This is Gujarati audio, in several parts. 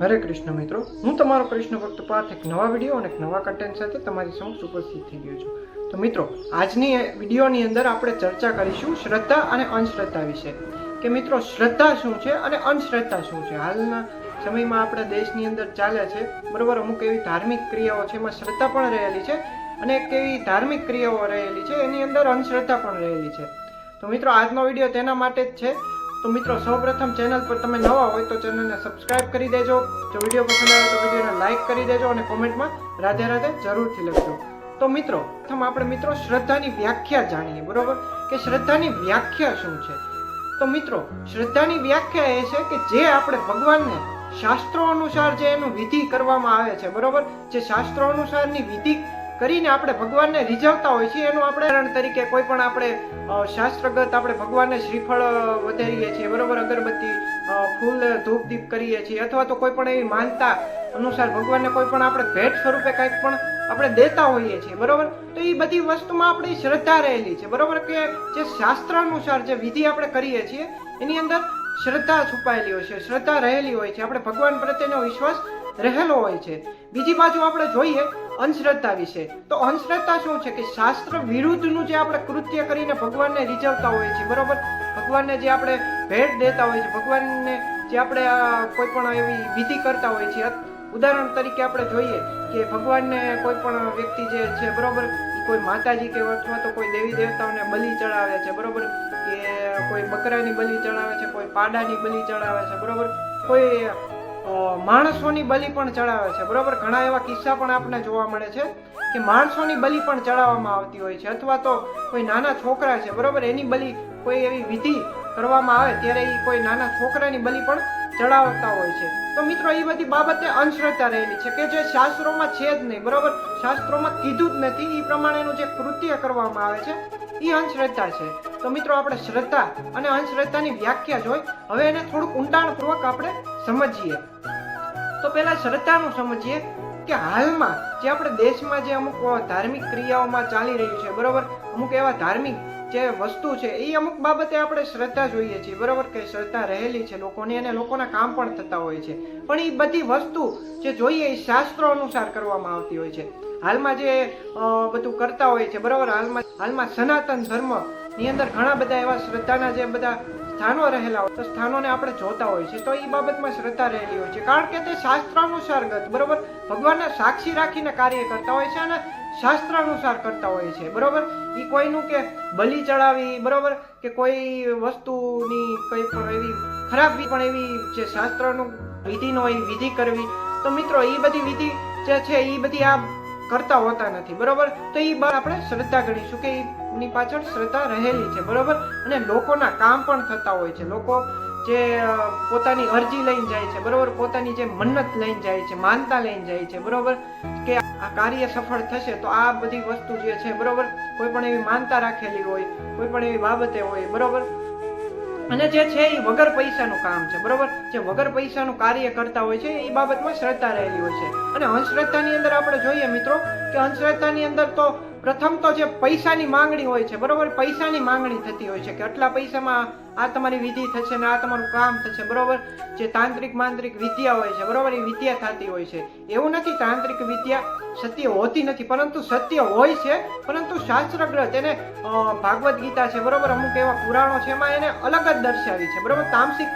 હરે કૃષ્ણ મિત્રો, હું તમારો કૃષ્ણ ભક્ત પાર્થ એક નવા વીડિયો અને એક નવા કન્ટેન્ટ સાથે તમારી સમક્ષ ઉપસ્થિત થઈ ગયો છું. તો મિત્રો, આજની વિડીયોની અંદર આપણે ચર્ચા કરીશું શ્રદ્ધા અને અંધશ્રદ્ધા વિશે. કે મિત્રો, શ્રદ્ધા શું છે અને અંધશ્રદ્ધા શું છે? હાલના સમયમાં આપણા દેશની અંદર ચાલે છે, બરાબર? અમુક એવી ધાર્મિક ક્રિયાઓ છે, એમાં શ્રદ્ધા પણ રહેલી છે અને એક એવી ધાર્મિક ક્રિયાઓ રહેલી છે, એની અંદર અંધશ્રદ્ધા પણ રહેલી છે. તો મિત્રો, આજનો વીડિયો તેના માટે જ છે. તો મિત્રો, સૌપ્રથમ ચેનલ પર તમે નવા હોય તો ચેનલને સબસ્ક્રાઇબ કરી દેજો. જો વીડિયો પસંદ આવે તો વિડીયોને લાઇક કરી દેજો અને કોમેન્ટમાં રાધે રાધે જરૂરથી લખજો. તો મિત્રો, પ્રથમ આપણે મિત્રો શ્રદ્ધાની વ્યાખ્યા જાણીએ, બરોબર? કે શ્રદ્ધાની વ્યાખ્યા શું છે? તો મિત્રો, શ્રદ્ધાની વ્યાખ્યા એ છે કે જે આપણે ભગવાનને શાસ્ત્રો અનુસાર જે એનું વિધિ કરવામાં આવે છે, બરોબર? જે શાસ્ત્રો અનુસારની વિધિ કરીને આપણે ભગવાનને રીઝવતા હોય છીએ, એનું આપણે ઉદાહરણ તરીકે કોઈ પણ આપણે શાસ્ત્રગત આપણે ભગવાનને શ્રીફળ વધારીએ છીએ, બરોબર, અગરબત્તી ફૂલ ધૂપ દીપ કરીએ છીએ, અથવા તો કોઈ પણ એવી માનતા અનુસાર ભગવાનને કોઈ પણ આપણે ભેટ સ્વરૂપે કંઈક પણ આપણે દેતા હોઈએ છીએ, બરોબર? તો એ બધી વસ્તુમાં આપણી શ્રદ્ધા રહેલી છે, બરોબર? કે જે શાસ્ત્ર અનુસાર જે વિધિ આપણે કરીએ છીએ, એની અંદર શ્રદ્ધા છુપાયેલી હોય છે, શ્રદ્ધા રહેલી હોય છે, આપણે ભગવાન પ્રત્યેનો વિશ્વાસ રહેલો હોય છે. બીજી બાજુ આપણે જોઈએ અંધશ્રદ્ધા વિશે. તો અંધશ્રદ્ધા શું છે કે શાસ્ત્ર વિરુદ્ધનું જે આપણે કૃત્ય કરીને ભગવાનને રીઝવતા હોઈએ છીએ બરોબર? ભગવાનને જે આપણે ભેટ દેતા હોઈએ છીએ ભગવાનને જે આપણે કોઈ પણ એવી વિધિ કરતા હોઈએ છીએ ઉદાહરણ તરીકે આપણે જોઈએ કે ભગવાનને કોઈ પણ વ્યક્તિ જે છે, બરોબર? કોઈ માતાજી કે અથવા તો કોઈ દેવી દેવતાઓને બલિ ચડાવે છે, બરોબર? કે કોઈ બકરાની બલિ ચડાવે છે, કોઈ પાડાની બલિ ચડાવે છે, બરોબર? કોઈ માણસોની બલિ પણ ચડાવે છે. બરોબર? ઘણા એવા કિસ્સા પણ આપણને જોવા મળે છે કે માણસોની બલિ પણ ચડાવવામાં આવતી હોય છે અથવા તો કોઈ નાના છોકરા છે, બરોબર? એની બલિ કોઈ એવી વિધિ કરવામાં આવે ત્યારે એ કોઈ નાના છોકરાની બલિ પણ ચડાવતા હોય છે. તો મિત્રો એ બધી બાબતે અંધશ્રદ્ધા રહેલી છે કે જે શાસ્ત્રોમાં છે જ નહીં, બરોબર? શાસ્ત્રોમાં કીધું જ નથી. એ પ્રમાણેનું જે કૃત્ય કરવામાં આવે છે એ અંધશ્રદ્ધા છે. તો મિત્રો આપણે શ્રદ્ધા અને અંધશ્રદ્ધાની વ્યાખ્યા જોઈ. હવે એને થોડુંક ઊંડાણપૂર્વક આપણે સમજીએ. તો પહેલા શ્રદ્ધાનું સમજીએ કે હાલમાં જે આપણે દેશમાં જે અમુક ધાર્મિક ક્રિયાઓમાં ચાલી રહ્યું છે, બરોબર? અમુક એવા ધાર્મિક જે વસ્તુ છે, એ અમુક બાબતે આપણે શ્રદ્ધા જોઈએ છીએ, બરોબર? કે શ્રદ્ધા રહેલી છે લોકોની અને લોકોના કામ પણ થતા હોય છે. પણ એ બધી વસ્તુ જે જોઈએ એ શાસ્ત્રો અનુસાર કરવામાં આવતી હોય છે. હાલમાં જે બધું કરતા હોય છે, બરોબર? હાલમાં હાલમાં સનાતન ધર્મ ની અંદર ઘણા બધા એવા શ્રદ્ધાના જે બધા સ્થાનો રહેલા હોય તો સ્થાનોને આપણે જોતા હોય છે, તો એ બાબતમાં શ્રદ્ધા રહેલી હોય છે. કારણ કે તે શાસ્ત્રાનુસારગત બરોબર? ભગવાનને સાક્ષી રાખીને કાર્ય કરતા હોય છે અને શાસ્ત્ર અનુસાર કરતા હોય છે, બરોબર? એ કોઈનું કે બલિ ચડાવી, બરોબર? કે કોઈ વસ્તુની કંઈ પણ એવી ખરાબ પણ એવી જે શાસ્ત્રનું વિધિનો એ વિધિ કરવી. તો મિત્રો એ બધી વિધિ જે છે એ બધી આ કરતા હોતા નથી, બરોબર? તો એ બાર આપણે શ્રદ્ધા ગણીશું કે એની પાછળ શ્રદ્ધા રહેલી છે, બરોબર? અને લોકોના કામ પણ થતા હોય છે. લોકો જે પોતાની અરજી લઈને જાય છે, બરોબર? પોતાની જે મન્નત લઈને જાય છે, માનતા લઈને જાય છે, બરોબર? કે આ કાર્ય સફળ થશે તો આ બધી વસ્તુ જે છે, બરોબર? કોઈ પણ એવી માનતા રાખેલી હોય, કોઈ પણ એવી બાબતે હોય, બરોબર? અને જે છે એ વગર પૈસાનું કામ છે, બરોબર? જે વગર પૈસાનું કાર્ય કરતા હોય છે એ બાબતમાં શ્રદ્ધા રહેલી હોય છે. અને અંધશ્રદ્ધાની અંદર આપણે જોઈએ મિત્રો, કે અંધશ્રદ્ધાની અંદર તો પ્રથમ તો જે પૈસાની માંગણી હોય છે, બરોબર? પૈસાની માંગણી થતી હોય છે કે આટલા પૈસામાં આ તમારી વિધિ થશે ને આ તમારું કામ થશે, બરોબર? જે તાંત્રિક માંત્રિક વિદ્યા હોય છે, બરોબર? એ વિદ્યા થતી હોય છે. એવું નથી તાંત્રિક વિદ્યા સત્ય હોતી નથી, પરંતુ સત્ય હોય છે, પરંતુ શાસ્ત્ર ગ્રંથ એને ભાગવદ્ ગીતા છે, બરોબર? અમુક એવા પુરાણો છે, એમાં એને અલગ જ દર્શાવી છે, બરોબર? તામસિક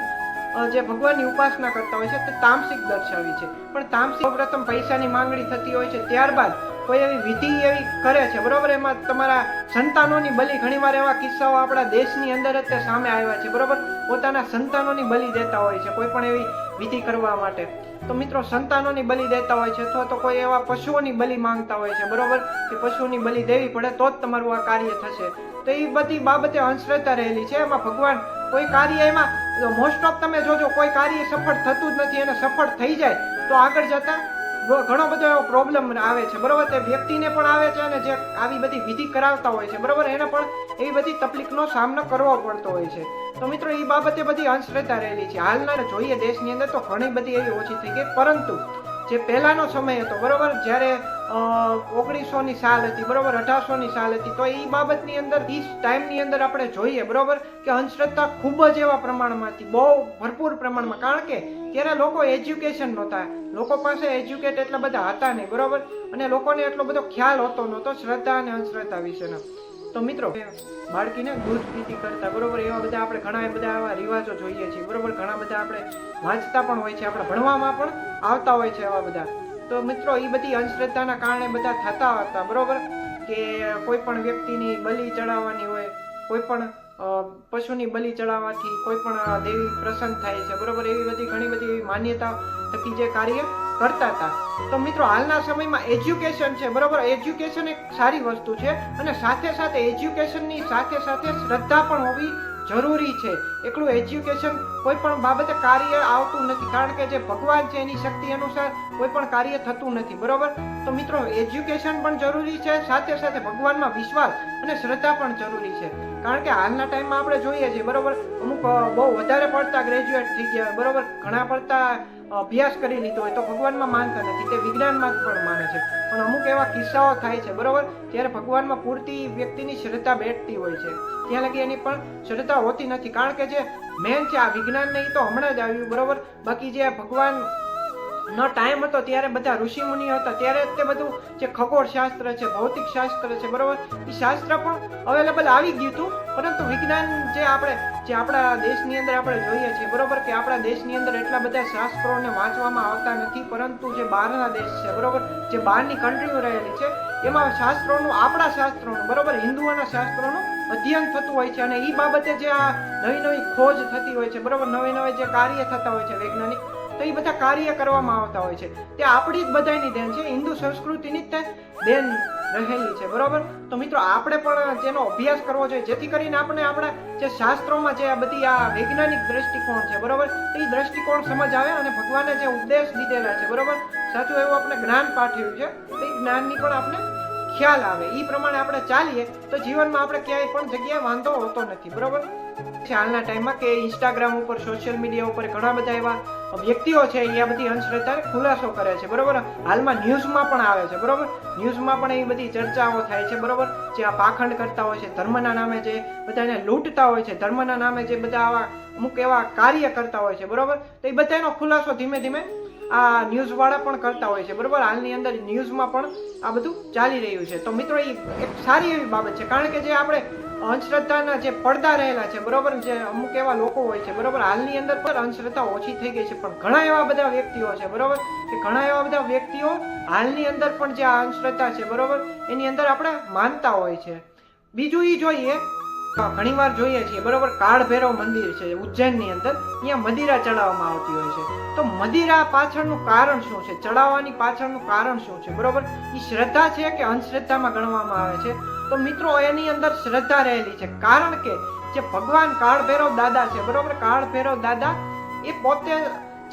જે ભગવાનની ઉપાસના કરતા હોય છે, તે તામસિક દર્શાવી છે. પણ તામસિક પ્રથમ પૈસાની માંગણી થતી હોય છે, ત્યારબાદ કોઈ એવી વિધિ એવી કરે છે, બરોબર? એમાં તમારા સંતાનોની બલિ ઘણીવાર એવા કિસ્સાઓ આપણા દેશની અંદર જ તે સામે આવ્યા છે, બરોબર? પોતાના સંતાનોની બલિ દેતા હોય છે, કોઈ પણ એવી વિધિ કરવા માટે. તો મિત્રો, સંતાનોની બલિ દેતા હોય છે, અથવા તો કોઈ એવા પશુઓની બલિ માંગતા હોય છે, બરોબર? કે પશુની બલિ દેવી પડે, તો જ તમારું આ કાર્ય થશે. તો એ બધી બાબતે અંશ્રદ્ધા રહેલી છે. એમાં ભગવાન કોઈ કાર્ય એમાં મોસ્ટ ઓફ તમે જોજો, કોઈ કાર્ય સફળ થતું જ નથી અને સફળ થઈ જાય, તો આગળ જતા ઘણો બધો એવો પ્રોબ્લેમ આવે છે, બરોબર? તે વ્યક્તિને પણ આવે છે અને જે આવી બધી વિધિ કરાવતા હોય છે, બરોબર? એને પણ એવી બધી તકલીફનો સામનો કરવો પડતો હોય છે. તો મિત્રો એ બાબતે બધી અંશ્રદ્ધા રહેલી છે. હાલના જોઈએ દેશની અંદર તો ઘણી બધી એવી ઓછી થઈ ગઈ, પરંતુ જે પહેલાનો સમય હતો, બરોબર? જ્યારે ઓગણીસો ની સાલ હતી, બરોબર? અઢારસો ની સાલ હતી. તો એ બાબતની અંદર, એ ટાઈમની અંદર આપણે જોઈએ, બરોબર? કે અંધશ્રદ્ધા ખૂબ જ એવા પ્રમાણમાં હતી, બહુ ભરપૂર પ્રમાણમાં. કારણ કે ત્યારે લોકો એજ્યુકેશન નહોતા. લોકો પાસે એજ્યુકેટ એટલા બધા હતા નહીં, બરોબર? અને લોકોને એટલો બધો ખ્યાલ હોતો નહોતો, શ્રદ્ધા અને અંધશ્રદ્ધા વિશેનો. તો મિત્રો, બાળકીને દૂધ પીતી કરતા, બરોબર? એવા બધા આપણે ઘણા બધા એવા રિવાજો જોઈએ છીએ, બરોબર? ઘણા બધા આપણે વાંચતા પણ હોય છે, આપણે ભણવામાં પણ આવતા હોય છે એવા બધા. તો મિત્રો એ બધી અંધશ્રદ્ધાના કારણે બધા થતા હતા, બરોબર? કે કોઈ પણ વ્યક્તિની બલિ ચડાવવાની હોય, કોઈ પણ પશુની બલિ ચડાવવાથી કોઈ પણ દેવી પ્રસન્ન થાય છે, બરોબર? એવી બધી ઘણી બધી એવી માન્યતા થકી જે કાર્ય કરતા હતા. તો મિત્રો, હાલના સમયમાં એજ્યુકેશન છે, બરોબર? એજ્યુકેશન એક સારી વસ્તુ છે અને સાથે સાથે એજ્યુકેશનની સાથે સાથે શ્રદ્ધા પણ હોવી જરૂરી છે. એકલું એજ્યુકેશન કોઈ પણ બાબતે કાર્ય આવતું નથી. કારણ કે જે ભગવાન છે, એની શક્તિ અનુસાર કોઈ પણ કાર્ય થતું નથી. બરોબર? તો મિત્રો એજ્યુકેશન પણ જરૂરી છે, સાથે સાથે ભગવાનમાં વિશ્વાસ અને શ્રદ્ધા પણ જરૂરી છે. કારણ કે હાલના ટાઈમમાં આપણે જોઈએ છીએ બરોબર? અમુક બહુ વધારે પડતા ગ્રેજ્યુએટ થઈ ગયા, બરાબર? ઘણા પડતા અભ્યાસ કરી લીધો હોય તો ભગવાનમાં માનતા નથી, તે વિજ્ઞાનમાં પણ માને છે. પણ અમુક એવા કિસ્સાઓ થાય છે, બરોબર? જ્યારે ભગવાનમાં પૂરતી વ્યક્તિની શ્રદ્ધા બેઠતી હોય છે, ત્યાં લગી એની પણ શ્રદ્ધા હોતી નથી. કારણ કે જે મેન છે, આ વિજ્ઞાન નહીં તો હમણાં જ આવ્યું, બરોબર? બાકી જે ભગવાન નો ટાઈમ હતો ત્યારે બધા ઋષિ મુનિ હતા. ત્યારે તે બધું જે ખગોળ શાસ્ત્ર છે ભૌતિક શાસ્ત્ર છે, બરોબર? એ શાસ્ત્ર પણ અવેલેબલ આવી ગયું હતું. પરંતુ વિજ્ઞાન જે આપણે, જે આપણા દેશની અંદર આપણે જોઈએ છીએ, બરોબર? કે આપણા દેશની અંદર એટલા બધા શાસ્ત્રોને વાંચવામાં આવતા નથી, પરંતુ જે બહારના દેશ છે, બરોબર? જે બહારની કન્ટ્રીઓ રહેલી છે, એમાં શાસ્ત્રોનું, આપણા શાસ્ત્રોનું, બરોબર? હિન્દુઓના શાસ્ત્રોનું અધ્યયન થતું હોય છે અને એ બાબતે જે આ નવી નવી ખોજ થતી હોય છે, બરોબર? નવી નવી જે કાર્ય થતા હોય છે વૈજ્ઞાનિક તો એ બધા કાર્ય કરવામાં આવતા હોય છે. તે આપણી જ બધાની દેન છે. હિન્દુ સંસ્કૃતિની જ દેન રહેલી છે. બરોબર? તો મિત્રો, આપણે પણ જેનો અભ્યાસ કરવો જોઈએ, જેથી કરીને આપણે આપણા જે શાસ્ત્રોમાં જે આ બધી આ વૈજ્ઞાનિક દ્રષ્ટિકોણ છે, બરોબર? એ દ્રષ્ટિકોણ સમજ આવે અને ભગવાને જે ઉપદેશ દીધેલા છે, બરોબર? સાચું એવું આપણે જ્ઞાન પાઠવ્યું છે. તો એ જ્ઞાનની પણ આપણે ખ્યાલ આવે. એ પ્રમાણે આપણે ચાલીએ તો જીવનમાં આપણે ક્યાંય પણ જગ્યાએ વાંધો હોતો નથી. બરોબર? હાલના ટાઈમમાં કે ઇન્સ્ટાગ્રામ ઉપર સોશિયલ મીડિયા ઉપર ઘણા બધા એવા વ્યક્તિઓ છે, એ આ બધી અંધશ્રદ્ધા ખુલાસો કરે છે, બરોબર? હાલમાં ન્યૂઝમાં પણ આવે છે, બરોબર? ન્યૂઝમાં પણ એ બધી ચર્ચાઓ થાય છે, બરોબર? જે આ પાખંડ કરતા હોય છે, ધર્મના નામે જે બધાને લૂંટતા હોય છે, ધર્મના નામે જે બધા આવા અમુક એવા કાર્ય કરતા હોય છે, બરોબર? તો એ બધાનો ખુલાસો ધીમે ધીમે આ ન્યૂઝવાળા પણ કરતા હોય છે, બરોબર? હાલની અંદર ન્યૂઝમાં પણ આ બધું ચાલી રહ્યું છે. તો મિત્રો, એ એક સારી એવી બાબત છે, કારણ કે જે આપણે અંધશ્રદ્ધાના જે પડદા રહેલા છે, બરોબર? જે અમુક એવા લોકો હોય છે, બરોબર? હાલની અંદર પણ અંધશ્રદ્ધા ઓછી થઈ ગઈ છે, પણ ઘણા એવા બધા વ્યક્તિઓ છે, બરોબર? કે ઘણા એવા બધા વ્યક્તિઓ હાલની અંદર પણ જે આ અંધશ્રદ્ધા છે, બરોબર? એની અંદર આપણે માનતા હોય છે. બીજું એ જોઈએ ઘણી વાર જોઈએ છીએ, બરોબર? કાળ ભૈરવ મંદિર છે, ઉજ્જૈનની અંદર અહીંયા મદિરા ચડાવવામાં આવતી હોય છે. તો મદિરા પાછળનું કારણ શું છે? ચડાવવાની પાછળનું કારણ શું છે, બરોબર? એ શ્રદ્ધા છે કે અંધશ્રદ્ધામાં ગણવામાં આવે છે? તો મિત્રો એની અંદર શ્રદ્ધા રહેલી છે. કારણ કે જે ભગવાન કાળ ભૈરવ દાદા છે, બરોબર? કાળ ભૈરવ દાદા એ પોતે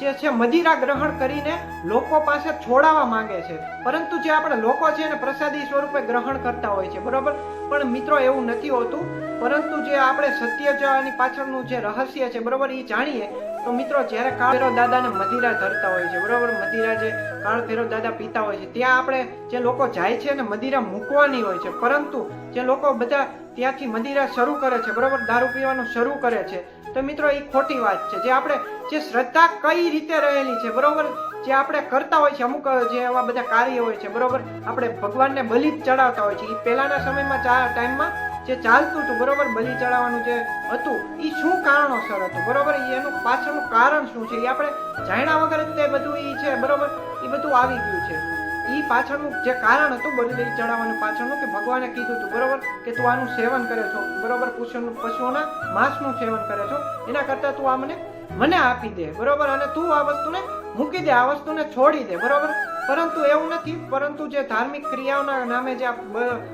જે છે, મદિરા ગ્રહણ કરીને લોકો પાસે છોડાવવા માંગે છે. પરંતુ જે આપણે લોકો છે, એને પ્રસાદી સ્વરૂપે ગ્રહણ કરતા હોય છે, બરોબર? પણ મિત્રો, એવું નથી હોતું. પરંતુ જે આપણે સત્ય જવાની પાછળનું જે રહસ્ય છે, બરોબર એ જાણીએ, તો મિત્રો, જ્યારે કાળ દાદાને મદિરા ધરતા હોય છે, બરોબર? મદિરા જે કાળ ભૈરવ દાદા પીતા હોય છે, ત્યાં આપણે જે લોકો જાય છે ને મદિરા મૂકવાની હોય છે, પરંતુ જે લોકો બધા ત્યાંથી મદિરા શરૂ કરે છે, બરોબર? દારૂ પીવાનું શરૂ કરે છે. તો મિત્રો એ ખોટી વાત છે. જે આપણે, જે શ્રદ્ધા કઈ રીતે રહેલી છે, બરોબર? જે આપણે કરતા હોય છે, અમુક જે એવા બધા કાર્ય હોય છે, બરોબર? આપણે ભગવાનને બલિ ચડાવતા હોય છે. એ પહેલાના સમયમાં ચા, ટાઈમમાં જે ચાલતું હતું, બરોબર? બલિ ચડાવવાનું જે હતું એ શું કારણોસર હતું, બરોબર? એનું પાછળનું કારણ શું છે? એ આપણે જાણ્યા વગર જ તે બધું એ છે, બરોબર? એ બધું આવી ગયું છે. ઈ પાછળનું જે કારણ હતું બલિ ચડાવવાનું પાછળનું કે ભગવાને કીધું હતું, બરોબર? કે તું આનું સેવન કરે છો, બરોબર? પશુનું પશુઓના માંસનું સેવન કરે છો. એના કરતાં તું આ મને મને આપી દે, બરોબર? અને તું આ વસ્તુને મૂકી દે, આ વસ્તુને છોડી દે, બરોબર? પરંતુ એવું નથી, પરંતુ જે ધાર્મિક ક્રિયાઓના નામે જે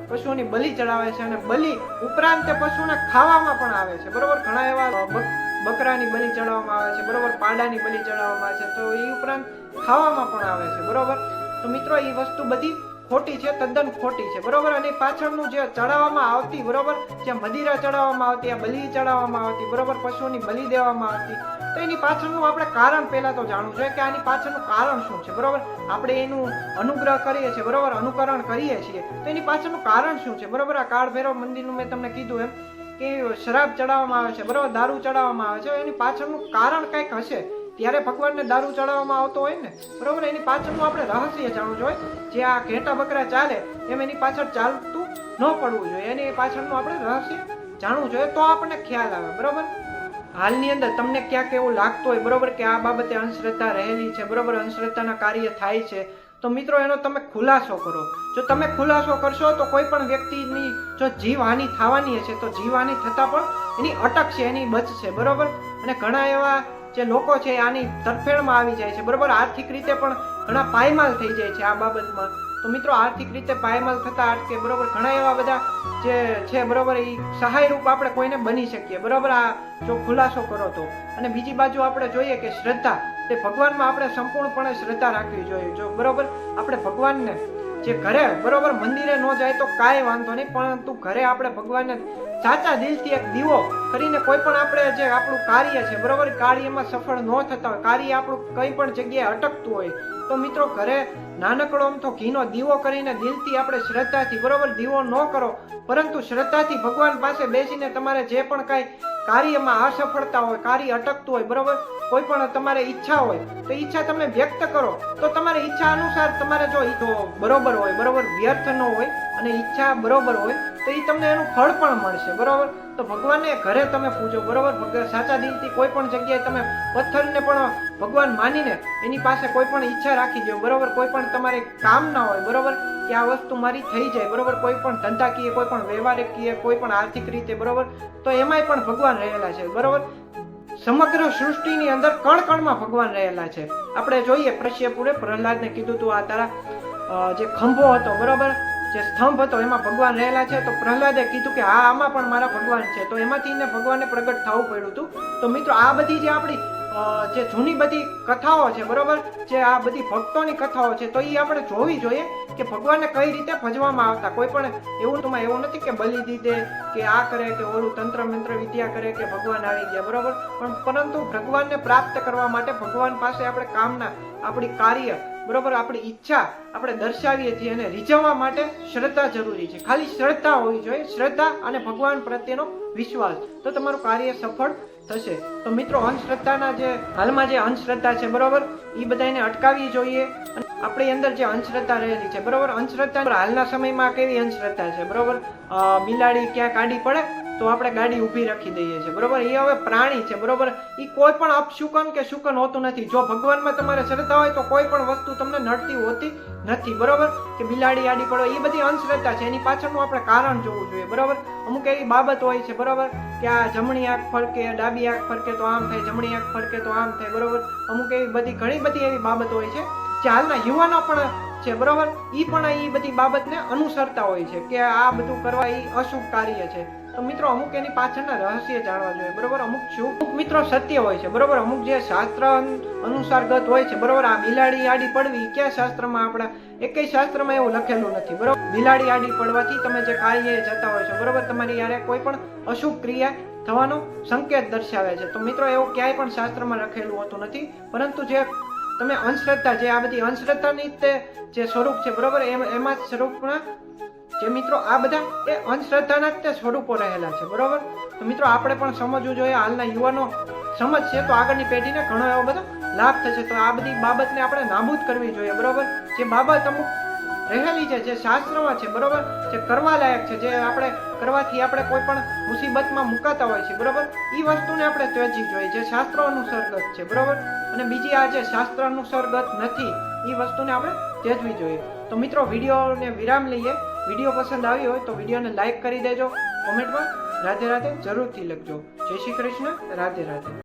પશુઓની બલિ ચડાવે છે અને બલિ ઉપરાંત તે પશુને ખાવામાં પણ આવે છે, બરોબર? ઘણા એવા બકરાની બલિ ચડાવવામાં આવે છે, બરોબર? પાડાની બલિ ચડાવવામાં આવે છે, તો એ ઉપરાંત ખાવામાં પણ આવે છે, બરોબર? તો મિત્રો એ વસ્તુ બધી ખોટી છે, તદ્દન ખોટી છે, બરોબર? અને પાછળનું જે ચડાવવામાં આવતી, બરોબર? જે મદિરા ચડાવવામાં આવતી, આ બલી ચડાવવામાં આવતી, બરોબર? પશુઓની બલિ દેવામાં આવતી. તો એની પાછળનું આપણે કારણ પહેલાં તો જાણવું જોઈએ કે આની પાછળનું કારણ શું છે, બરોબર? આપણે એનું અનુગ્રહ કરીએ છીએ, બરોબર? અનુકરણ કરીએ છીએ. તો એની પાછળનું કારણ શું છે, બરોબર? આ કાળ ભૈરવ મંદિરનું મેં તમને કીધું એમ કે શરાબ ચડાવવામાં આવે છે, બરોબર? દારૂ ચડાવવામાં આવે છે. એની પાછળનું કારણ કંઈક હશે. ત્યારે ભગવાનને દારૂ ચડાવવામાં આવતો હોય ને, બરોબર? એની પાછળનું આપણે રહસ્ય જાણવું જોઈએ. જે આ ઘેટા બકરા ચાલે, એમ એની પાછળ ચાલતું ન પડવું જોઈએ. એની પાછળનું આપણે રહસ્ય જાણવું જોઈએ. તો આપણને ખ્યાલ આવે, બરોબર? હાલની અંદર તમને ક્યાંક એવું લાગતું હોય, બરોબર, કે આ બાબતે અંધશ્રદ્ધા રહેલી છે, બરોબર? અંધશ્રદ્ધાના કાર્ય થાય છે. તો મિત્રો, એનો તમે ખુલાસો કરો. જો તમે ખુલાસો કરશો, તો કોઈ પણ વ્યક્તિની જો જીવહાનિ થવાની હશે, તો જીવહાનિ થતાં પણ એની અટક છે, એની બચશે બરોબર? અને ઘણા એવા જે લોકો છે આની તરફેણમાં આવી જાય છે. બરોબર, આર્થિક રીતે પણ ઘણા પાયમાલ થઈ જાય છે આ બાબતમાં. તો મિત્રો, આર્થિક રીતે પાયમાલ થતા અટકે, બરોબર, ઘણા એવા બધા જે છે, બરોબર એ સહાયરૂપ આપણે કોઈને બની શકીએ. બરોબર, આ જો ખુલાસો કરો તો. અને બીજી બાજુ આપણે જોઈએ કે શ્રદ્ધા. તે ભગવાનમાં આપણે સંપૂર્ણપણે શ્રદ્ધા રાખવી જોઈએ. જો બરોબર, આપણે ભગવાનને જે ઘરે બરોબર મંદિરે ન જાય તો કાંઈ વાંધો નહીં પરંતુ ઘરે આપણે ભગવાનને સાચા દિલથી એક દીવો કરીને કોઈ પણ આપણે જે આપણું કાર્ય છે, બરોબર, કાર્યમાં સફળ ન થતા હોય, કાર્ય આપણું કંઈ પણ જગ્યાએ અટકતું હોય, તો મિત્રો ઘરે નાનકડો આમ તો ઘીનો દીવો કરીને દિલથી આપણે શ્રદ્ધાથી, બરોબર, દીવો ન કરો, પરંતુ શ્રદ્ધાથી ભગવાન પાસે બેસીને તમારે જે પણ કાંઈ કાર્યમાં અસફળતા હોય, કાર્ય અટકતું હોય, બરોબર? કોઈ પણ તમારે ઈચ્છા હોય, તો ઈચ્છા તમે વ્યક્ત કરો. તો તમારી ઈચ્છા અનુસાર તમારે જો બરોબર હોય, બરોબર? વ્યર્થ ન હોય અને ઈચ્છા બરોબર હોય તો એ તમને એનું ફળ પણ મળશે, બરાબર? તો ભગવાનને ઘરે તમે પૂજો, બરાબર? સાચા દિલથી કોઈ પણ જગ્યાએ તમે પથ્થરને પણ ભગવાન માનીને એની પાસે કોઈ પણ ઈચ્છા રાખી દો બરાબર? કોઈ પણ તમારે કામ ના હોય, બરાબર? કે આ વસ્તુ મારી થઈ જાય, બરાબર? કોઈ પણ ધંધાકીય, કોઈ પણ વ્યવહારિકીય, કોઈ પણ આર્થિક રીતે, બરાબર? તો એમાંય પણ ભગવાન રહેલા છે, બરાબર? સમગ્ર સૃષ્ટિની અંદર કણ કણમાં ભગવાન રહેલા છે. આપણે જોઈએ પ્રશ્યપુરે પ્રહલાદને કીધું તું આ તારા જે ખંભો હતો, બરોબર? જે સ્તંભ હતો, એમાં ભગવાન રહેલા છે, તો પ્રહલાદે કીધું કે હા, આમાં પણ મારા ભગવાન છે. તો એમાંથી એને ભગવાનને પ્રગટ થવું પડ્યું હતું. તો મિત્રો, આ બધી જે આપણી જે જૂની બધી કથાઓ છે, બરોબર? જે આ બધી ભક્તોની કથાઓ છે, તો એ આપણે જોવી જોઈએ કે ભગવાનને કઈ રીતે ભજવામાં આવતા. કોઈ પણ એવું તમારે એવું નથી કે બલિ દીધે કે આ કરે કે ઓલું તંત્ર મંત્ર વિદ્યા કરે કે ભગવાન આવી ગયા, બરોબર? પણ પરંતુ ભગવાનને પ્રાપ્ત કરવા માટે ભગવાન પાસે આપણે કામના, આપણી કાર્ય બરોબર? આપણી ઈચ્છા આપણે દર્શાવીએ છીએ અને રીઝવવા માટે શ્રદ્ધા જરૂરી છે. ખાલી શ્રદ્ધા હોવી જોઈએ. શ્રદ્ધા અને ભગવાન પ્રત્યેનો વિશ્વાસ. તો તમારું કાર્ય સફળ થશે. તો મિત્રો, અંધશ્રદ્ધાના જે, હાલમાં જે અંધશ્રદ્ધા છે, બરોબર? એ બધાને અટકાવવી જોઈએ. આપણી અંદર જે અંધશ્રદ્ધા રહેલી છે, બરોબર? અંધશ્રદ્ધા હાલના સમયમાં કેવી અંધશ્રદ્ધા છે, બરોબર? બિલાડી ક્યાં કાઢી પડે? તો આપણે ગાડી ઊભી રાખી દઈએ છીએ, બરોબર? એ હવે પ્રાણી છે, બરોબર? એ કોઈ પણ અપશુકન કે શુકન હોતું નથી. જો ભગવાનમાં તમારે શ્રદ્ધા હોય તો કોઈ પણ વસ્તુ તમને નડતી હોતી નથી, બરોબર? કે બિલાડી આડી પડો એ બધી અંધશ્રદ્ધા છે. એની પાછળનું આપણે કારણ જોવું જોઈએ, બરોબર? અમુક એવી બાબત હોય છે, બરોબર? કે આ જમણી આંખ ફરકે ડાબી આંખ ફરકે તો આમ થાય, જમણી આંખ ફરકે તો આમ થાય, બરોબર? અમુક એવી બધી ઘણી બધી એવી બાબત હોય છે જે હાલના યુવાનો પણ છે, બરોબર? એ પણ એ બધી બાબતને અનુસરતા હોય છે કે આ બધું કરવા એ અશુભ કાર્ય છે. તો મિત્રો અમુક એની પાછળના રહસ્ય જાણવા જોઈએ. બરોબર? અમુક શું અમુક મિત્રો સત્ય હોય છે. બરોબર? અમુક જે શાસ્ત્ર અન- અનુસારગત હોય છે. બરોબર? આ બિલાડી આડી પડવી ક્યાં શાસ્ત્રમાં આપણા, એકેય શાસ્ત્રમાં એવું લખેલું નથી. બરોબર? બિલાડી આડી પડવાથી તમે જે કાર્ય જતા હોય છો. બરોબર? તમારી યારે કોઈ પણ અશુભ ક્રિયા થવાનો સંકેત દર્શાવે છે. તો મિત્રો એવું ક્યાંય પણ શાસ્ત્રમાં લખેલું હોતું નથી. પરંતુ જે તમે અંધશ્રદ્ધા, જે આ બધી અંધશ્રદ્ધાની તે જે સ્વરૂપ છે. બરોબર? એમ સ્વરૂપના જે મિત્રો આ બધા એ અંધશ્રદ્ધાના જ તે સ્વરૂપો રહેલા છે, બરોબર? તો મિત્રો આપણે પણ સમજવું જોઈએ હાલના યુવાનો સમજશે તો આગળની પેઢીને ઘણો એવો બધો લાભ થશે. તો આ બધી બાબતને આપણે નાબૂદ કરવી જોઈએ, બરોબર? જે બાબત અમુક રહેલી છે, જે શાસ્ત્રમાં છે, બરોબર? જે કરવા લાયક છે, જે આપણે કરવાથી આપણે કોઈ પણ મુસીબતમાં મુકાતા હોય છે, બરોબર? એ વસ્તુને આપણે ત્યજવી જોઈએ, જે શાસ્ત્રો અનુસરગત છે, બરોબર? અને બીજી આ જે શાસ્ત્ર અનુસરગત નથી એ વસ્તુને આપણે ત્યજવી જોઈએ. તો મિત્રો વિડીયોને વિરામ લઈએ. વીડિયો પસંદ આવ્યો હોય તો વિડીયોને લાઈક કરી દેજો, કોમેન્ટમાં રાધે રાધે જરૂરથી લખજો. જય શ્રી કૃષ્ણ, રાધે રાધે.